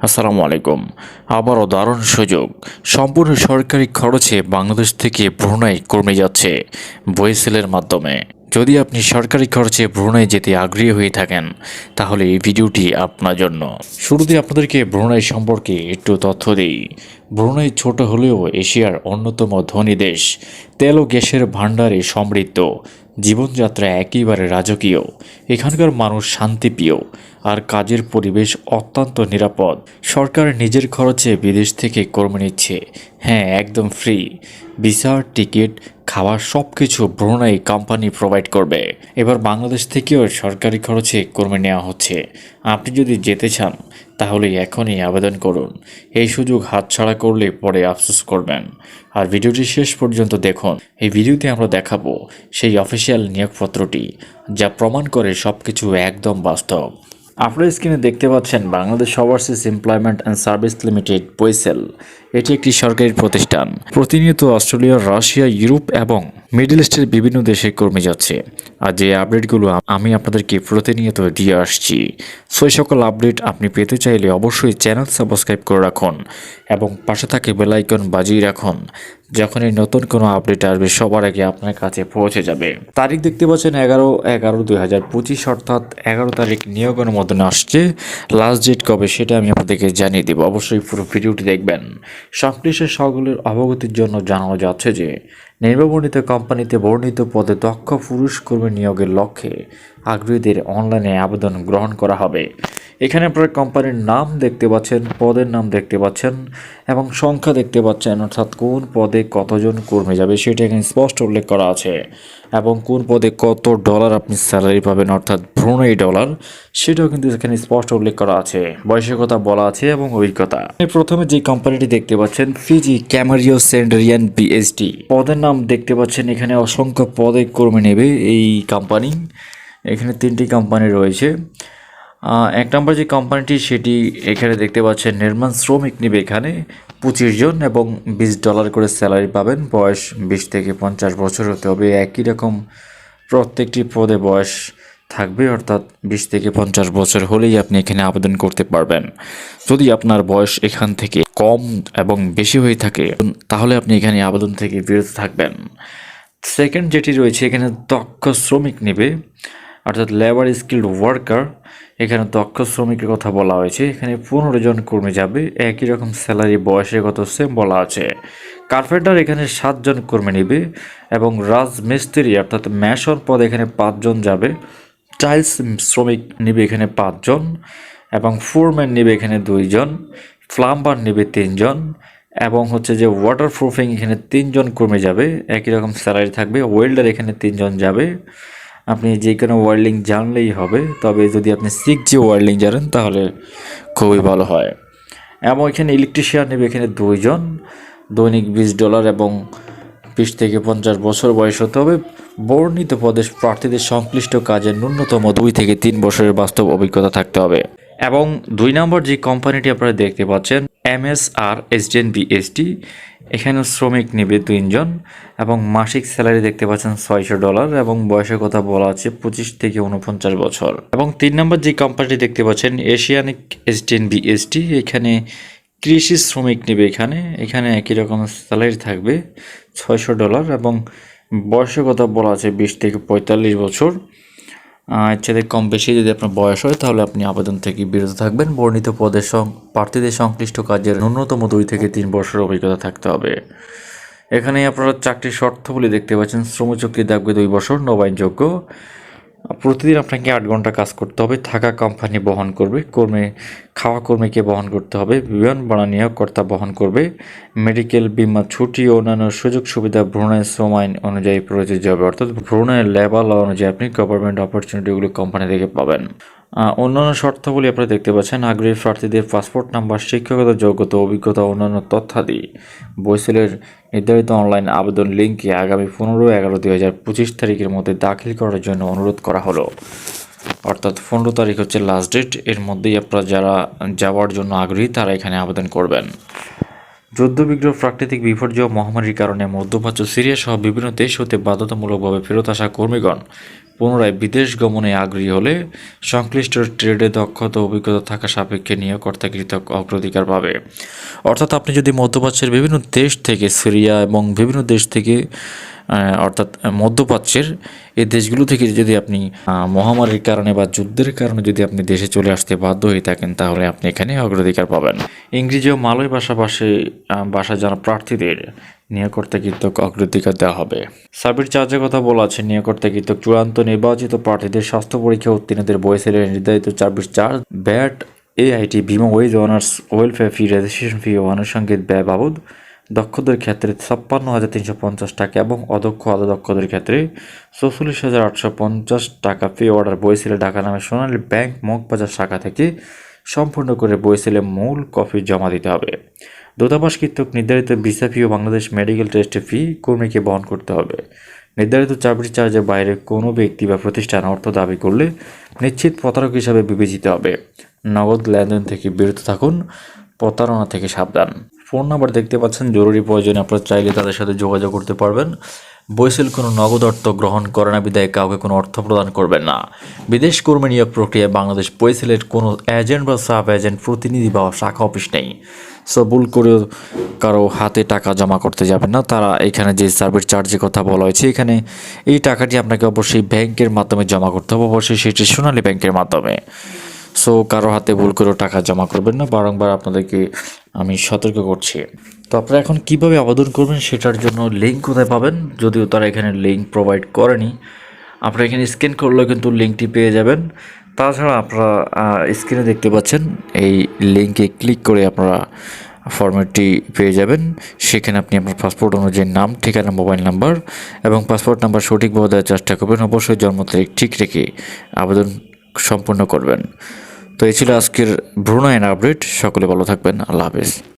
আসসালামু আলাইকুম। আবারও দারুণ সুযোগ। সম্পূর্ণ সরকারি খরচে বাংলাদেশ থেকে ব্রুনাই কমে যাচ্ছে বইসেলের মাধ্যমে। যদি আপনি সরকারি খরচে ব্রুনাই যেতে আগ্রহী হয়ে থাকেন, তাহলে এই ভিডিওটি আপনার জন্য। শুরুতে আপনাদেরকে ব্রুনাই সম্পর্কে একটু তথ্য দিই। ব্রুনাই ছোট হলেও এশিয়ার অন্যতম ধনী দেশ। তেল ও গ্যাসের ভাণ্ডারে সমৃদ্ধ। জীবনযাত্রা একেবারে রাজকীয়। এখানকার মানুষ শান্তিপ্রিয়, আর কাজের পরিবেশ অত্যন্ত নিরাপদ। সরকার নিজের খরচে বিদেশ থেকে কর্মী নিচ্ছে। হ্যাঁ একদম ফ্রি ভিসা টিকিট খাবার সব কিছু ব্রুনাই কোম্পানি প্রোভাইড করবে। এবার বাংলাদেশ থেকেও সরকারি খরচে কর্মী নেওয়া হচ্ছে। আপনি যদি যেতে চান তাহলে এখনই আবেদন করুন। এই সুযোগ হাতছাড়া করলে পরে আফসোস করবেন। আর ভিডিওটি শেষ পর্যন্ত দেখুন। এই ভিডিওতে আমরা দেখাবো সেই অফিসিয়াল নিয়োগপত্রটি, যা প্রমাণ করে সব কিছু একদম বাস্তব। আপনারা স্ক্রিনে দেখতে পাচ্ছেন Bangladesh overseas employment and service limited, বৈসেল। এটি একটি সরকারি প্রতিষ্ঠান। প্রতিনিয়ত অস্ট্রেলিয়া, রাশিয়া, ইউরোপ এবং মিডল ইস্টের বিভিন্ন দেশে কর্মী যাচ্ছে। আর যে আপডেটগুলো আমি আপনাদেরকে প্রতিনিয়ত দিয়ে আসছি। সেই সকল আপডেট আপনি পেতে চাইলে অবশ্যই চ্যানেল সাবস্ক্রাইব করে রাখুন এবং পাশে থাকে বেলাইকন বাজিয়ে রাখুন, যখনই নতুন কোনো আপডেট আসবে সবার আগে আপনার কাছে পৌঁছে যাবে। তারিখ দেখতে পাচ্ছেন এগারো এগারো দুই হাজার পঁচিশ, অর্থাৎ এগারো তারিখ নিয়োগ অনুমোদন আসছে। লাস্ট ডেট কবে সেটা আমি আপনাদেরকে জানিয়ে দেবো। অবশ্যই পুরো ভিডিওটি দেখবেন। সংশ্লিষ্ট সকলের অবগতির জন্য জানানো যাচ্ছে যে নির্বাচিত কোম্পানিতে বর্ণিত পদে দক্ষ পুরুষ কর্মী নিয়োগের লক্ষ্যে আগ্রহীদের অনলাইনে আবেদন গ্রহণ করা হবে। এখানে আপনারা কোম্পানির নাম দেখতে পাচ্ছেন, পদের নাম দেখতে পাচ্ছেন এবং সংখ্যা দেখতে পাচ্ছেন, অর্থাৎ কোন পদে কতজন কর্মী যাবে সেটা এখানে স্পষ্ট উল্লেখ করা আছে। এবং কোন পদে কত ডলার আপনি স্যালারি পাবেন, অর্থাৎ ব্রুনাই ডলার, সেটাও কিন্তু এখানে স্পষ্ট উল্লেখ করা আছে। বয়সের কথা বলা আছে এবং অভিজ্ঞতা। প্রথমে যে কোম্পানিটি দেখতে পাচ্ছেন ফিজি ক্যামারিও সেন্ডারিয়ান বিএসটি পদের নাম দেখতে পাচ্ছেন, এখানে অসংখ্য পদে কর্মী নেবে এই কোম্পানি এখানে তিনটি কোম্পানি রয়েছে। এক নম্বর যে কোম্পানিটি সেটি এখানে দেখতে পাচ্ছেন, নির্মাণ শ্রমিক নেবে এখানে। পঁচিশ জন এবং বিশ ডলার করে স্যালারি পাবেন। বয়স বিশ থেকে পঞ্চাশ বছর হতে হবে। একই রকম প্রত্যেকটি পদে বয়স থাকবে, অর্থাৎ বিশ থেকে পঞ্চাশ বছর হলেই আপনি এখানে আবেদন করতে পারবেন। যদি আপনার বয়স এখান থেকে কম এবং বেশি হয়ে থাকে, তাহলে আপনি এখানে আবেদন থেকে বিরত থাকবেন। সেকেন্ড যেটি রয়েছে, এখানে দক্ষ শ্রমিক নেবে, অর্থাৎ লেবার স্কিল্ড ওয়ার্কার এখানে দক্ষ শ্রমিকের কথা বলা হয়েছে। এখানে পনেরো জন কর্মী যাবে। একই রকম স্যালারি, বয়সের কত সেম বলা আছে। কার্পেন্টার এখানে সাতজন কর্মী নেবে এবং রাজমিস্ত্রি, অর্থাৎ ম্যাশন পদ এখানে পাঁচজন যাবে। টাইলস শ্রমিক নেবে এখানে পাঁচজন এবং ফোরম্যান নেবে এখানে দুইজন প্লাম্বার নেবে তিনজন এবং হচ্ছে যে ওয়াটার প্রুফিং এখানে তিনজন কর্মী যাবে। একই রকম স্যালারি থাকবে। ওয়েল্ডার এখানে তিনজন যাবে। আপনি যে কোনো ওয়ার্ল্ডিং জানলেই হবে, তবে যদি আপনি সিক্স জি ওয়ার্ল্ডিং জানেন, তাহলে খুবই ভালো হয়। এবং এখানে ইলেকট্রিশিয়ান নেবে এখানে দুইজন, দৈনিক বিশ ডলার এবং বিশ থেকে পঞ্চাশ বছর বয়স হতে হবে। বর্ণিত পদে প্রার্থীদের সংশ্লিষ্ট কাজের ন্যূনতম দুই থেকে তিন বছরের বাস্তব অভিজ্ঞতা থাকতে হবে। এবং দুই নম্বর যে কোম্পানিটি আপনারা দেখতে পাচ্ছেন এম এস আর এসডেন বিএসটি এখানেও শ্রমিক নেবে তিনজন এবং মাসিক স্যালারি দেখতে পাচ্ছেন ছয়শো ডলার এবং বয়সের কথা বলা আছে পঁচিশ থেকে উনপঞ্চাশ বছর। এবং তিন নম্বর যে কোম্পানিটি দেখতে পাচ্ছেন, এশিয়ানিক এসডেন বিএসটি এখানে কৃষি শ্রমিক নেবে এখানে। এখানে একই রকম স্যালারি থাকবে, ছয়শো ডলার এবং বয়সের কথা বলা আছে বিশ থেকে পঁয়তাল্লিশ বছর। চাইতে কম বেশি যদি আপনার বয়স হয়, তাহলে আপনি আবেদন থেকে বিরত থাকবেন। বর্ণিত পদের প্রার্থীদের সংশ্লিষ্ট কাজের ন্যূনতম দুই থেকে তিন বছরের অভিজ্ঞতা থাকতে হবে। এখানে আপনারা চাকরির শর্তগুলি দেখতে পাচ্ছেন। শ্রমচুক্তি থাকবে দুই বছর, নবায়নযোগ্য। প্রতিদিন আপনাকে আট ঘণ্টা কাজ করতে হবে, থাকা কোম্পানি বহন করবে, কর্মী, খাওয়া কর্মীকে বহন করতে হবে, বিমান ভাড়া নিয়োগকর্তা বহন করবে মেডিকেল বিমা ছুটি ও অন্যান্য সুযোগ সুবিধা শ্রম আইন অনুযায়ী প্রযোজ্য হবে, অর্থাৎ ভ্রূণের লেভাল অনুযায়ী আপনি গভর্নমেন্ট অপরচুনিটিগুলো কোম্পানি থেকে পাবেন। অন্যান্য শর্তাবলী আপনারা দেখতে পাচ্ছেন, আগ্রহী প্রার্থীদের পাসপোর্ট নাম্বার, শিক্ষাগত যোগ্যতা, অভিজ্ঞতা, অন্যান্য তথ্যাদি। বৈসেলের নির্ধারিত অনলাইন আবেদন লিঙ্কে আগামী পনেরো এগারো দুই হাজার পঁচিশ তারিখের মধ্যে দাখিল করার জন্য অনুরোধ করা হলো। অর্থাৎ পনেরো তারিখ হচ্ছে লাস্ট ডেট এর মধ্যেই আপনারা যারা যাওয়ার জন্য আগ্রহী, তারা এখানে আবেদন করবেন। যুদ্ধবিগ্রহ প্রাকৃতিক বিপর্যয় মহামারীর কারণে মধ্যপ্রাচ্য, সিরিয়া সহ বিভিন্ন দেশ হতে বাধ্যতামূলকভাবে ফেরত আসা কর্মীগণ পুনরায় বিদেশ গমনে আগ্রহী হলে সংশ্লিষ্ট ট্রেডে দক্ষতা অভিজ্ঞতা থাকা সাপেক্ষে নিয়োগকর্তা কৃতক অগ্রাধিকার পাবে। অর্থাৎ আপনি যদি মধ্যপ্রাচ্যের বিভিন্ন দেশ থেকে সিরিয়া এবং বিভিন্ন দেশ থেকে অর্থাৎ মধ্যপ্রাচ্যের এই দেশগুলো থেকে যদি আপনি মহামারীর কারণে বা যুদ্ধের কারণে যদি আপনি দেশে চলে আসতে বাধ্য হয়ে থাকেন, তাহলে আপনি এখানে অগ্রাধিকার পাবেন। ইংরেজি ও মালয় ভাষা ভাষে ভাষা জানা প্রার্থীদের নিয়োগকর্তা কৃতক অগ্রাধিকার দেওয়া হবে। সাবির চার্জের কথা বলা আছে নিয়োগকর্তা কৃতক চূড়ান্ত নির্বাচিত প্রার্থীদের স্বাস্থ্য পরীক্ষা উত্তীর্ণদের বয়সের নির্ধারিত চার্বিশ চার্জ ব্যাট, এআইটি বিমা wage earners, welfare fee, registration fee ও আনুষঙ্গিক ব্যয় বাবদ দক্ষদের ক্ষেত্রে ছাপ্পান্ন হাজার তিনশো পঞ্চাশ টাকা এবং অদক্ষ অদক্ষদের ক্ষেত্রে চৌচল্লিশ হাজার আটশো পঞ্চাশ টাকা পে অর্ডার বইসেলে ঢাকা নামে সোনালী ব্যাংক মগবাজার শাখা থেকে সম্পূর্ণ করে বইসেলে মূল কপি জমা দিতে হবে। দূতাবাস কর্তৃক নির্ধারিত ভিসা ফি ও বাংলাদেশ মেডিকেল টেস্টের ফি কর্মীকে বহন করতে হবে। নির্ধারিত চাকরি চার্জের বাইরে কোনো ব্যক্তি বা প্রতিষ্ঠান অর্থ দাবি করলে নিশ্চিত প্রতারক হিসাবে বিবেচিত হবে। নগদ লেনদেন থেকে বিরত থাকুন, প্রতারণা থেকে সাবধান। ফোন নাম্বার দেখতে পাচ্ছেন, জরুরি প্রয়োজনে আপনারা চাইলে তাদের সাথে যোগাযোগ করতে পারবেন। বৈসেল কোনো নগদ অর্থ গ্রহণ করে না, বিদায় কাউকে কোনো অর্থ প্রদান করবেন না। বিদেশ কর্মী নিয়োগ প্রক্রিয়ায় বাংলাদেশ বৈসেলের কোনো এজেন্ট বা সাব এজেন্ট প্রতিনিধি বা শাখা অফিস নেই। সো ভুল করে কারও হাতে টাকা জমা করতে যাবেন না। তারা এখানে যে সার্ভিস চার্জের কথা বলা হয়েছে, এখানে এই টাকাটি আপনাকে অবশ্যই ব্যাংকের মাধ্যমে জমা করতে হবে। অবশ্যই সেটি সোনালী ব্যাংকের মাধ্যমে। সো কারও হাতে ভুল করেও টাকা জমা করবেন না। বারংবার আপনাদেরকে আমি সতর্ক করছি। তো আপনারা এখন কীভাবে আবেদন করবেন সেটার জন্য লিঙ্ক কোথায় পাবেন? যদিও তারা এখানে লিঙ্ক প্রোভাইড করেনি। আপনারা এখানে স্ক্যান করলেও কিন্তু লিঙ্কটি পেয়ে যাবেন। তাছাড়া আপনারা স্ক্রিনে দেখতে পাচ্ছেন, এই লিঙ্কে ক্লিক করে আপনারা ফর্মেটটি পেয়ে যাবেন। সেখানে আপনি আপনার পাসপোর্ট অনুযায়ী নাম, ঠিকানা মোবাইল নাম্বার এবং পাসপোর্ট নাম্বার সঠিকভাবে দেওয়ার চেষ্টা করবেন। অবশ্যই জন্ম তারিখ ঠিক রেখে আবেদন সম্পূর্ণ করবেন। তো এই ছিল আজকের ব্রুনাইন আপডেট সকলে ভালো থাকবেন। আল্লাহ হাফেজ।